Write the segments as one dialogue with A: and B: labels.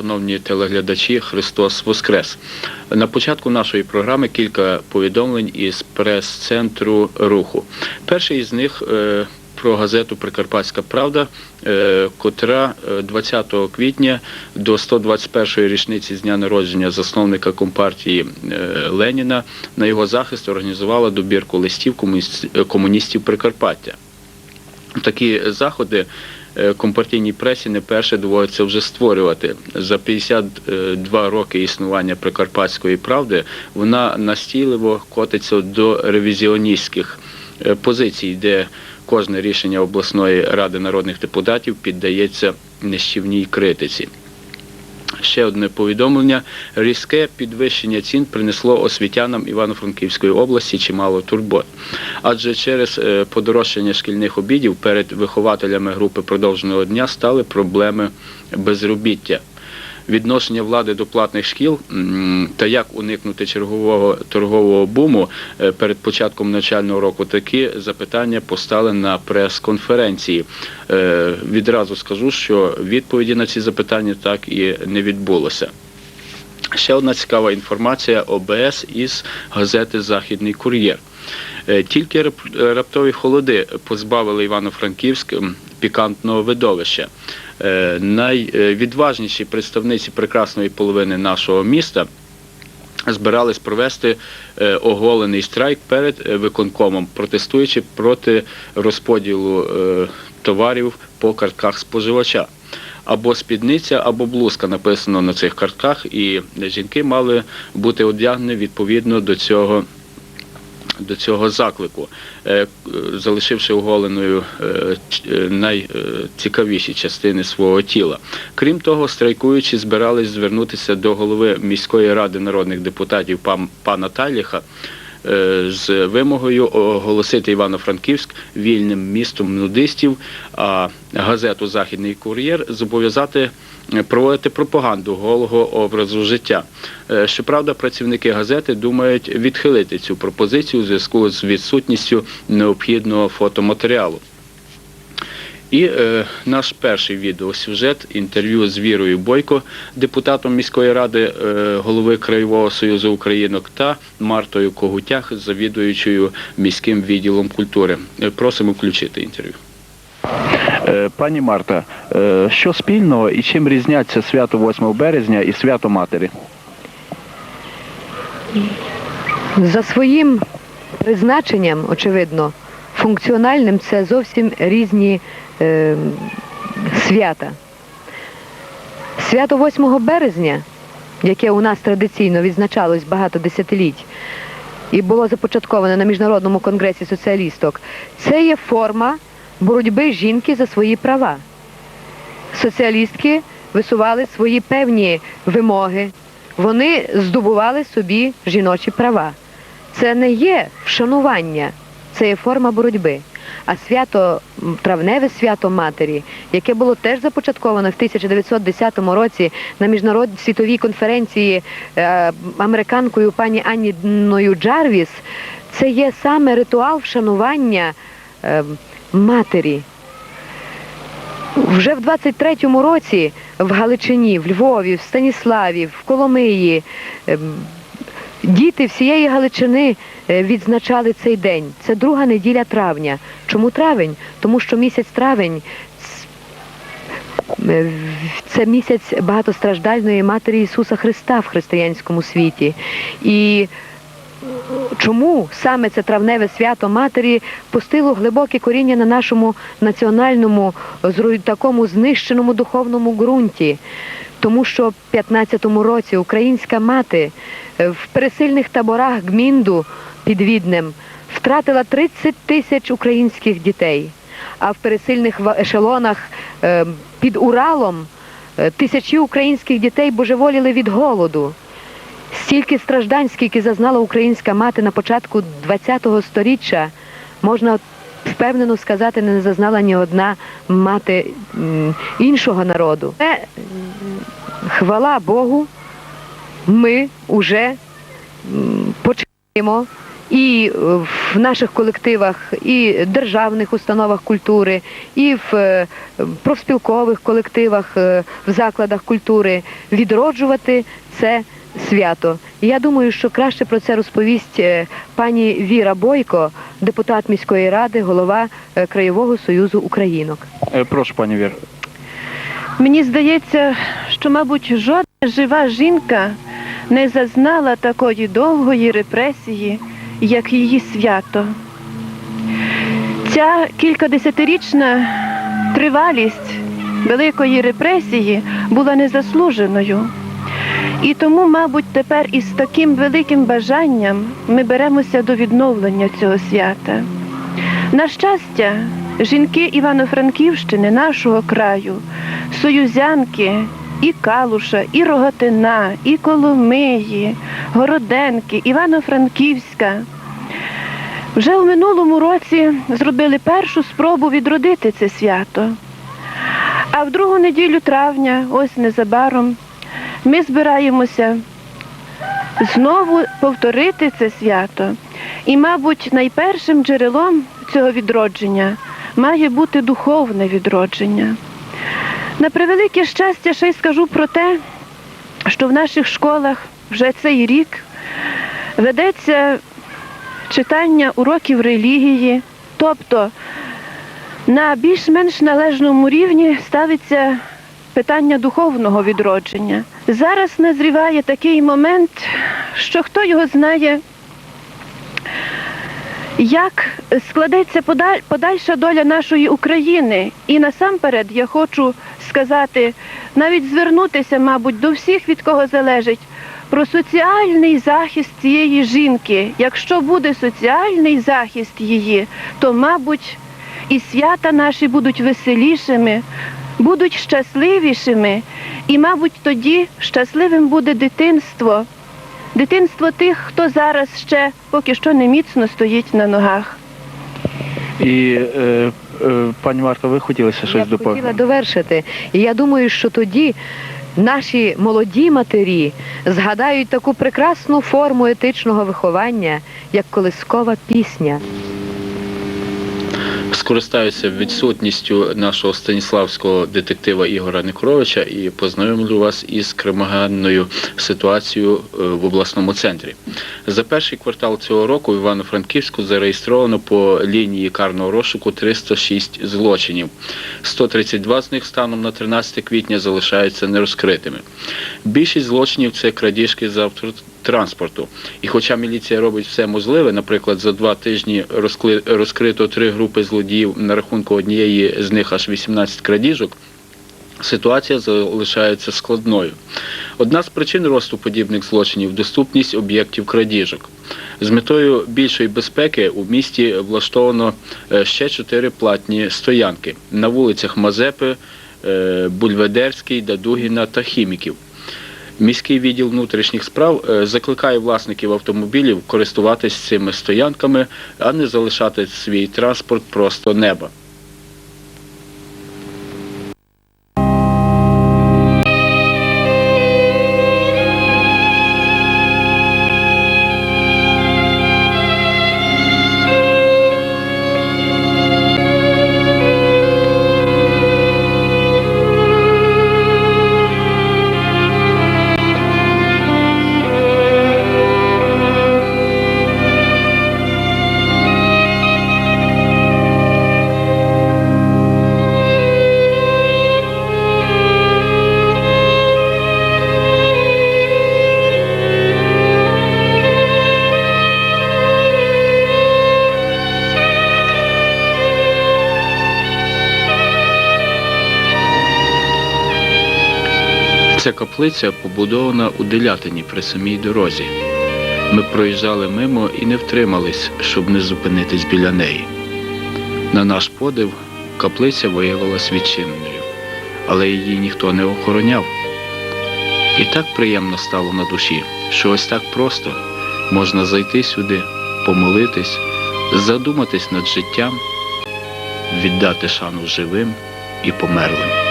A: Шановні телеглядачі, Христос Воскрес. На початку нашої програми кілька повідомлень із прес-центру руху. Перший із них е, про газету Прикарпатська Правда, е, котра е, 20 квітня до 121-ї річниці з дня народження засновника компартії е, Леніна на його захист організувала добірку листів комуністів Прикарпаття. Такі заходи е, компартійній пресі не перше доводиться вже створювати. За 52 роки існування Прикарпатської правди вона настійливо котиться до ревізіоністських е, позицій, де кожне рішення обласної ради народних депутатів піддається нищівній критиці. Ще одне повідомлення: різке підвищення цін принесло освітянам Івано-Франківської області чимало турбот. Адже через е, подорожчання шкільних обідів перед вихователями групи продовженого дня стали проблеми безробіття. Відношення влади до платних шкіл та як уникнути чергового торгового буму е, перед початком навчального року такі запитання постали на прес-конференції. Е, Відразу скажу, що відповіді на ці запитання так і не відбулося. Ще одна цікава інформація ОБС із газети Західний кур'єр. Е, Тільки рап- раптові холоди позбавили Івано-Франківськ пікантного видовища. Е, Найвідважніші представниці прекрасної половини нашого міста збирались провести е, оголений страйк перед виконкомом, протестуючи проти розподілу товарів по картках споживача. Або спідниця, або блузка написано на цих картках, і жінки мали бути одягнені відповідно до цього до цього заклику, Е, е, залишивши оголеною е, найцікавіші частини свого тіла. Крім того, страйкуючі збирались звернутися до голови міської ради народних депутатів пана Таліха з вимогою оголосити Івано-Франківськ вільним містом нудистів, а газету Західний кур'єр зобов'язати е, проводити пропаганду голого образу життя. Е, Щоправда, працівники газети думають відхилити цю пропозицію у зв'язку з відсутністю необхідного фотоматеріалу. І е, наш перший відеосюжет інтерв'ю з Вірою Бойко, депутатом міської ради, е, голови Краєвого союзу українок та Мартою Когутях, завідуючою міським відділом культури. Е, Просимо включити інтерв'ю.
B: Е, Пані Марта, е, що спільного і чим різняться свято 8 березня і свято Матері?
C: За своїм призначенням, очевидно, функціональним це зовсім різні е, свята. Свято 8 березня, яке у нас традиційно відзначалось багато десятиліть, і було започатковане на Міжнародному конгресі соціалісток, це є форма боротьби жінки за свої права. Соціалістки висували свої певні вимоги, вони здобували собі жіночі права. Це не є вшанування, це є форма боротьби. А свято травневе свято матері, яке було теж започатковано в 1910 році на міжнародній світовій конференції е, американкою пані Анніною Джарвіс, це є саме ритуал вшанування е, матері. Вже в 23-му році в Галичині, в Львові, в Станіславі, в Коломиї ем, діти всієї Галичини е, відзначали цей день. Це друга неділя травня. Чому травень? Тому що місяць травень е, це місяць багатостраждальної матері Ісуса Христа в християнському світі. І Чому саме це травневе свято матері пустило глибоке коріння на нашому національному такому знищеному духовному ґрунті? Тому що в 15-му році українська мати е, в пересильних таборах Гмінду під Віднем втратила 30 тисяч українських дітей, а в пересильних ешелонах е, під Уралом е, тисячі українських дітей божеволіли від голоду. Стільки страждань, скільки зазнала українська мати на початку ХХ століття, можна впевнено сказати, не зазнала ні одна мати іншого народу. Е, м, Хвала Богу, ми вже починаємо і в наших колективах, і державних установах культури, і в е, профспілкових колективах, е, в закладах культури відроджувати це свято. І я думаю, що краще про це розповість е, пані Віра Бойко, депутат міської ради, голова е, Краєвого союзу українок.
B: Е, Прошу, пані Вір.
D: Мені здається, що, мабуть, жодна жива жінка не зазнала такої довгої репресії, як її свято. Ця кількадесятирічна тривалість великої репресії була незаслуженою. І тому, мабуть, тепер із таким великим бажанням ми беремося до відновлення цього свята. На щастя, жінки Івано-Франківщини, нашого краю, союзянки і Калуша, і Рогатина, і Коломиї, Городенки, Івано-Франківська. Вже у минулому році зробили першу спробу відродити це свято. А в другу неділю травня, ось незабаром, ми збираємося знову повторити це свято. І, мабуть, найпершим джерелом цього відродження має бути духовне відродження. На превелике щастя, ще й скажу про те, що в наших школах вже цей рік ведеться читання уроків релігії, тобто на більш-менш належному рівні ставиться питання духовного відродження. Зараз назріває такий момент, що хто його знає, як складеться подальша доля нашої України. І насамперед я хочу сказати, навіть звернутися, мабуть, до всіх, від кого залежить, про соціальний захист цієї жінки. Якщо буде соціальний захист її, то, мабуть, і свята наші будуть веселішими, будуть щасливішими, і, мабуть, тоді щасливим буде дитинство. Дитинство тих, хто зараз ще поки що не міцно стоїть на ногах.
B: І е, е, пані Марта, ви хотіли ще
C: Я
B: щось
C: б хотіла довершити. І я думаю, що тоді наші молоді матері згадають таку прекрасну форму етичного виховання, як колискова пісня.
A: Скористаюся відсутністю нашого станіславського детектива Ігора Некровича і познайомлю вас із кримінальною ситуацією е, в обласному центрі. За перший квартал цього року в Івано-Франківську зареєстровано по лінії карного розшуку 306 злочинів. 132 з них станом на 13 квітня залишаються нерозкритими. Більшість злочинів це крадіжки з автотранспорту. І хоча міліція робить все можливе, наприклад, за два тижні розкрито три групи злодіїв на рахунку однієї з них аж 18 крадіжок. Ситуація залишається складною. Одна з причин росту подібних злочинів доступність об'єктів крадіжок. З метою більшої безпеки у місті влаштовано е, ще чотири платні стоянки на вулицях Мазепи, е, Бульведерський, Дадугіна та Хіміків. Міський відділ внутрішніх справ е, закликає власників автомобілів користуватись цими стоянками, а не залишати свій транспорт просто неба. Ця каплиця побудована у Делятині при самій дорозі. Ми проїжджали мимо і не втримались, щоб не зупинитись біля неї. На наш подив, каплиця виявилась відчиненою, але її ніхто не охороняв. І так приємно стало на душі, що ось так просто можна зайти сюди, помолитись, задуматись над життям, віддати шану живим і померлим.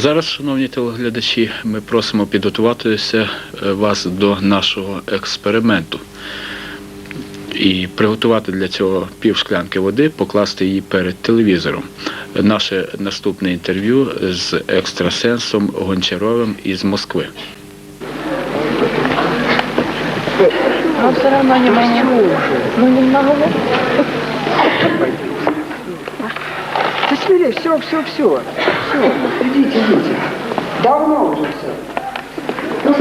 A: Зараз, шановні телеглядачі, ми просимо підготуватися е, вас до нашого експерименту. І приготувати для цього пів шклянки води, покласти її перед телевізором. Наше наступне інтерв'ю з екстрасенсом Гончаровим із Москви.
E: Да смирись, все, все, все. Все, идите, идите. Давно уже все. Ну,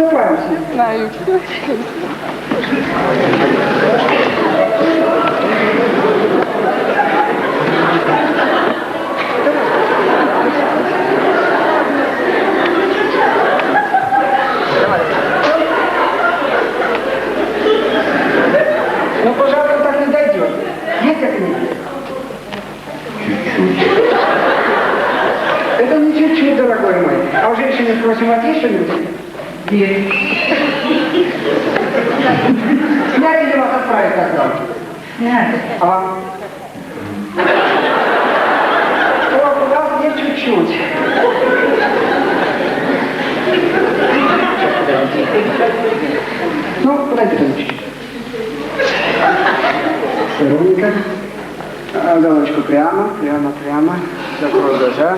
E: Чуть-чуть. Ровненько. А, Головочку прямо, прямо, прямо. Закрой глаза.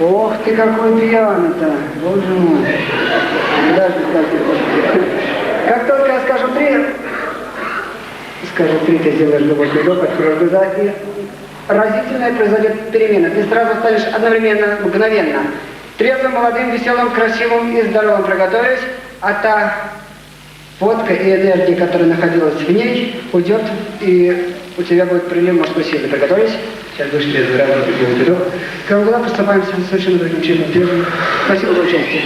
E: Ох ты, какой пьяный-то, боже мой. Даже как, как только я скажу три, скажу три, ты сделаешь глубокий вдох, откроешь глаза и разительная произойдет перемена. Ты сразу станешь одновременно, мгновенно. Трезвым, молодым, веселым, красивым и здоровым приготовись, а та водка и энергия, которая находилась в ней, уйдет, и у тебя будет прилив мужской силы. Приготовились? Сейчас будешь трезвый, раз, два, три, делай вдох. Открываем глаза, приступаем к совершенно другим чином. Первым. Спасибо за участие.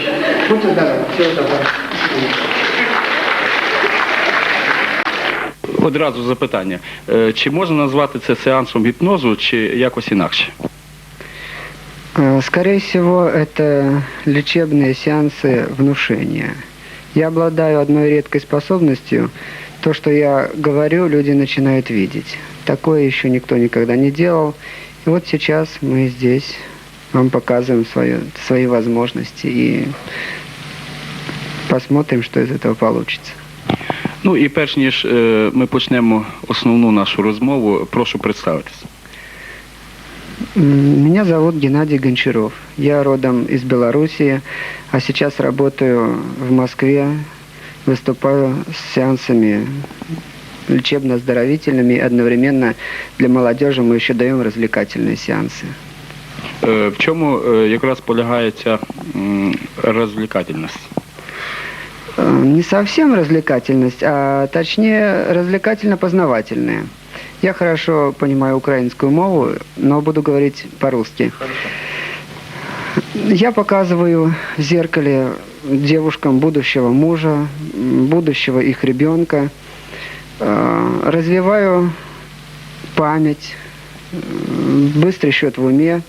E: Будьте здоровы. Всего доброго.
B: Одразу запитання. Чи можна назвати це сеансом гіпнозу, чи якось інакше?
E: Скорее всего, это лечебные сеансы внушения. Я обладаю одной редкой способностью. То, что я говорю, люди начинают видеть. Такое еще никто никогда не делал. И вот сейчас мы здесь вам показываем свое, свои возможности и посмотрим, что из этого получится.
B: Ну і перш ніж е, ми почнемо основну нашу розмову, прошу представитися.
E: Меня зовут Геннадий Гончаров. Я родом из Белоруссии, а сейчас работаю в Москве, выступаю с сеансами лечебно-оздоровительными, и одновременно для молодежи мы еще даем развлекательные сеансы.
B: Е, В чому якраз полягає ця м, розвлекательність?
E: Э, Не совсем развлекательность, а точнее развлекательно-познавательная. Я хорошо понимаю украинскую мову, но буду говорить по-русски. Я показываю в зеркале девушкам будущего мужа, будущего их ребенка, э, развиваю память, м, быстрый счет в уме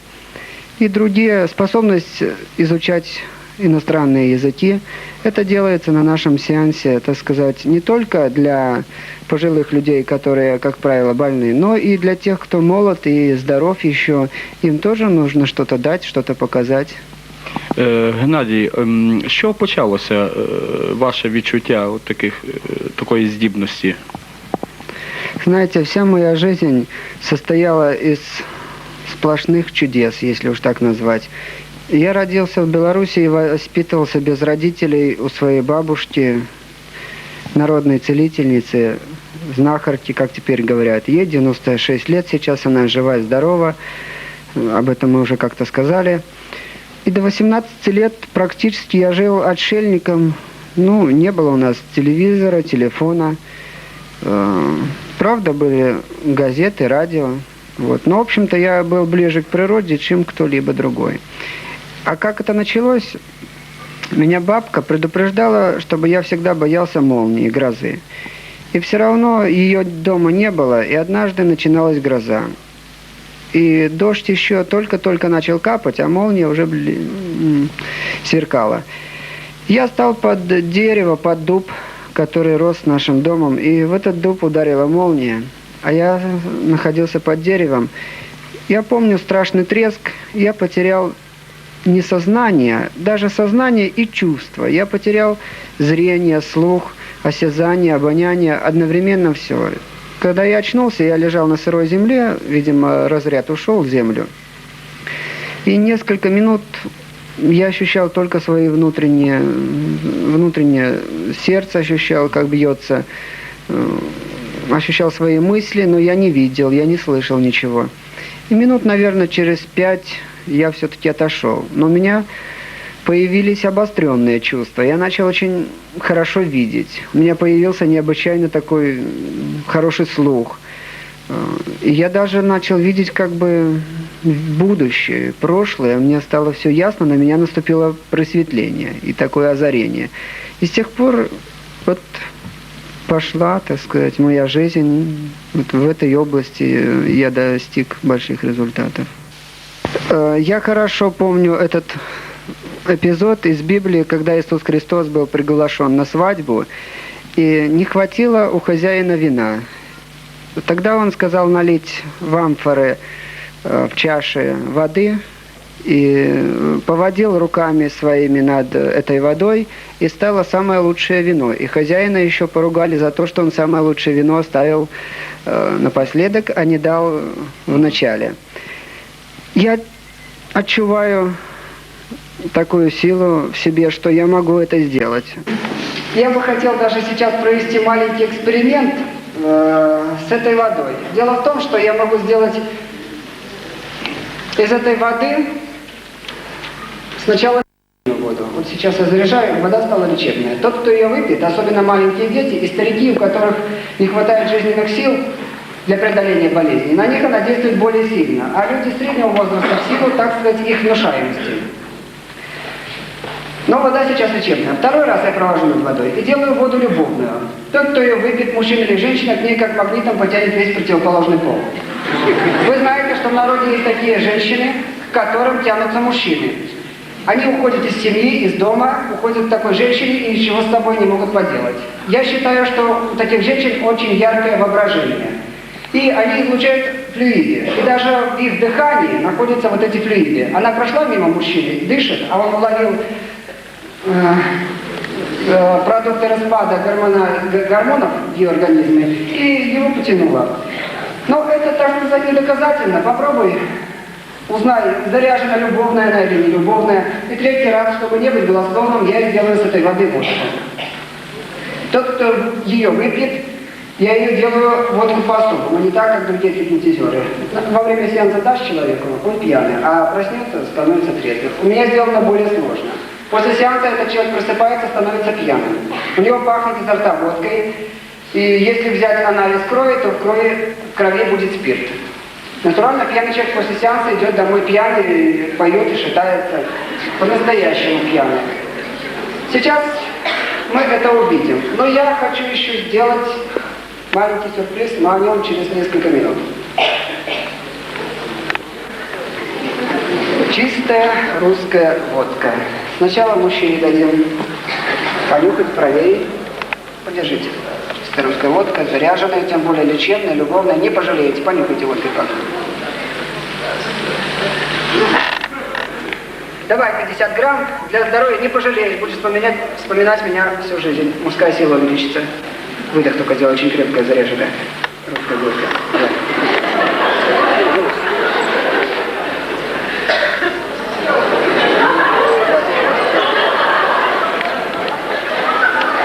E: и другие, способность изучать иностранные языки. Это делается на нашем сеансе, так сказать, не только для пожилых людей, которые, как правило, больны, но и для тех, кто молод и здоров еще. Им тоже нужно что-то дать, что-то показать.
B: Е, Геннадій, ем, з чого почалося е, ваше відчуття от таких, е, такої здібності?
E: Знаете, вся моя жизнь состояла из сплошных чудес, если уж так назвать. Я родился в Беларуси и воспитывался без родителей у своей бабушки, народной целительницы, знахарки, как теперь говорят. Ей 96 лет, сейчас она жива и здорова, об этом мы уже как-то сказали. И до 18 лет практически я жил отшельником. Ну, не было у нас телевизора, телефона. Э, Правда, были газеты, радио. Вот. Но, в общем-то, я был ближе к природе, чем кто-либо другой. А как это началось? Меня бабка предупреждала, чтобы я всегда боялся молнии, грозы. И все равно ее дома не было, и однажды начиналась гроза. И дождь еще только-только начал капать, а молния уже бли- сверкала. Я стал под дерево, под дуб, который рос нашим домом, и в этот дуб ударила молния, а я находился под деревом. Я помню страшный треск, я потерял не сознание, даже сознание и чувство. Я потерял зрение, слух, осязание, обоняние, одновременно все. Когда я очнулся, я лежал на сырой земле, видимо, разряд ушел в землю. И несколько минут я ощущал только свои внутренние, внутреннее сердце ощущал, как бьется, э, ощущал свои мысли, но я не видел, я не слышал ничего. И минут, наверное, через пять я все-таки отошел. Но у меня появились обостренные чувства. Я начал очень хорошо видеть. У меня появился необычайно такой хороший слух. Э, я даже начал видеть как бы будущее, прошлое. Мне стало все ясно, на меня наступило просветление и такое озарение. И с тех пор вот пошла, так сказать, моя жизнь. Вот в этой области я достиг больших результатов. Э, Я хорошо помню этот эпизод из Библии, когда Иисус Христос был приглашен на свадьбу, и не хватило у хозяина вина. Тогда он сказал налить в амфоры, э, в чаши воды, и поводил руками своими над этой водой, и стало самое лучшее вино. И хозяина еще поругали за то, что он самое лучшее вино оставил э, напоследок, а не дал в начале. Я отчуваю такую силу в себе, что я могу это сделать. Я бы хотел даже сейчас провести маленький эксперимент э, с этой водой. Дело в том, что я могу сделать из этой воды сначала воду. Вот сейчас я заряжаю, вода стала лечебная. Тот, кто ее выпьет, особенно маленькие дети и старики, у которых не хватает жизненных сил для преодоления болезней, на них она действует более сильно. А люди среднего возраста в силу, так сказать, их внушаемости. Но вода сейчас лечебная. Второй раз я провожу над водой и делаю воду любовную. Тот, кто ее выпьет, мужчина или женщина, к ней как магнитом потянет весь противоположный пол. Вы знаете, что в народе есть такие женщины, к которым тянутся мужчины. Они уходят из семьи, из дома, уходят к такой женщине и ничего с собой не могут поделать. Я считаю, что у таких женщин очень яркое воображение. И они излучают флюиды. И даже в их дыхании находятся вот эти флюиды. Она прошла мимо мужчины, дышит, а он уловил э, э, продукты распада гормона- гормонов в ее организме и его потянуло. Но это, так сказать, не доказательно. Попробуй, узнай, заряжена любовная она или не любовная. И третий раз, чтобы не быть голословным, я сделаю с этой воды водку. Тот, кто ее выпьет, я ее делаю водку по-особому, не так, как другие гипнотизеры. Во время сеанса дашь человеку, он пьяный, а проснется, становится трезвым. У меня сделано более сложно. После сеанса этот человек просыпается, становится пьяным. У него пахнет изо рта водкой, и если взять анализ крови, то в крови, в крови будет спирт. Натурально пьяный человек после сеанса идет домой пьяный, поет и шатается, по-настоящему пьяный. Сейчас мы это увидим. Но я хочу еще сделать маленький сюрприз, но о нем через несколько минут. Чистая русская водка. Сначала мужчине дадим понюхать, проверить. Подержите. Чистая русская водка, заряженная, тем более лечебная, любовная. Не пожалеете, понюхайте водки как. Давай 50 грамм для здоровья, не пожалеешь, будешь вспоминать, вспоминать меня всю жизнь. Мужская сила увеличится. Выдох только делай очень крепкая, заряженная. Русская водка. Давай.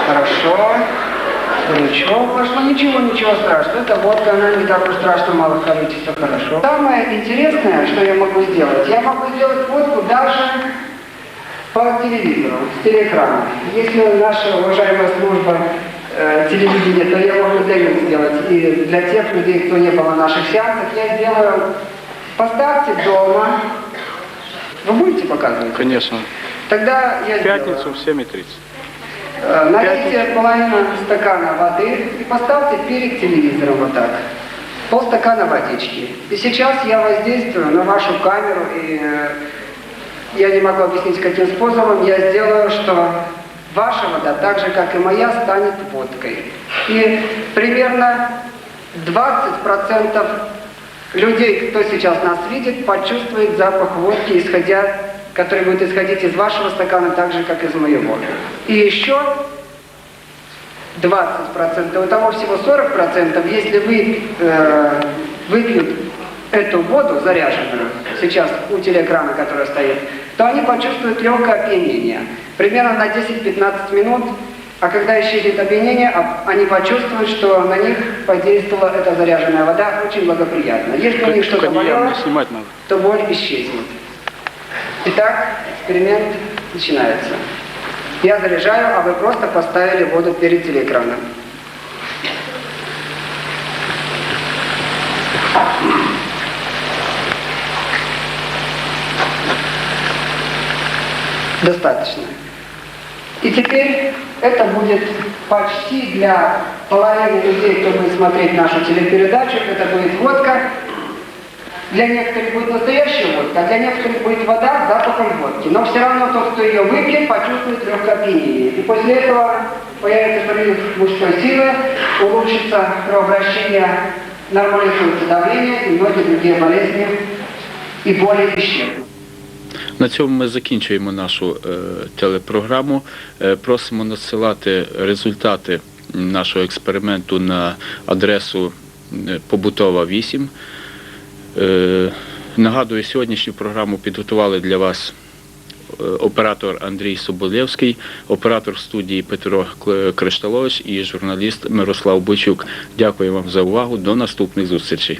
E: Хорошо. Крючок пошло. Ничего, ничего страшного. Это водка, она не так уж страшно мало количества. Хорошо. Самое интересное, что я могу сделать, я могу сделать водку даже по телевизору, с телеэкрана. Если наша уважаемая служба э, телевидения, то я могу для них сделать. И для тех людей, кто не был на наших сеансах, я сделаю. Поставьте дома. Вы будете показывать?
B: Конечно.
E: Тогда я
B: В пятницу
E: сделаю.
B: в 7.30.
E: Э, Налейте половину стакана воды и поставьте перед телевизором вот так. Полстакана водички. И сейчас я воздействую на вашу камеру, и э, я не могу объяснить, каким способом. Я сделаю, что ваша вода, так же, как и моя, станет водкой. И примерно 20% людей, кто сейчас нас видит, почувствует запах водки, исходя который будет исходить из вашего стакана, так же, как из моего. И еще 20%, у того всего 40%, если вы, э, выпьют эту воду заряженную, сейчас у телеэкрана, которая стоит, то они почувствуют легкое опьянение. Примерно на 10-15 минут, а когда исчезнет опьянение, они почувствуют, что на них подействовала эта заряженная вода очень благоприятно. Если у них что-то болело, то боль исчезнет. Итак, эксперимент начинается. Я заряжаю, а вы просто поставили воду перед телеэкраном. Достаточно. И теперь это будет почти для половины людей, кто будет смотреть нашу телепередачу, это будет водка. Для некоторых будет настоящая водка, а для некоторых будет вода с запахом водки. Но все равно тот, кто ее выпьет, почувствует легкое. И после этого появится прилив мужской силы, улучшится кровообращение, нормализуется давление и многие другие болезни и боли исчезнут.
A: На цьому ми закінчуємо нашу е, телепрограму. Е, просимо надсилати результати нашого експерименту на адресу е, Побутова 8. Е, нагадую, сьогоднішню програму підготували для вас оператор Андрій Соболєвський, оператор студії Петро Кришталович і журналіст Мирослав Бойчук. Дякую вам за увагу. До наступних зустрічей.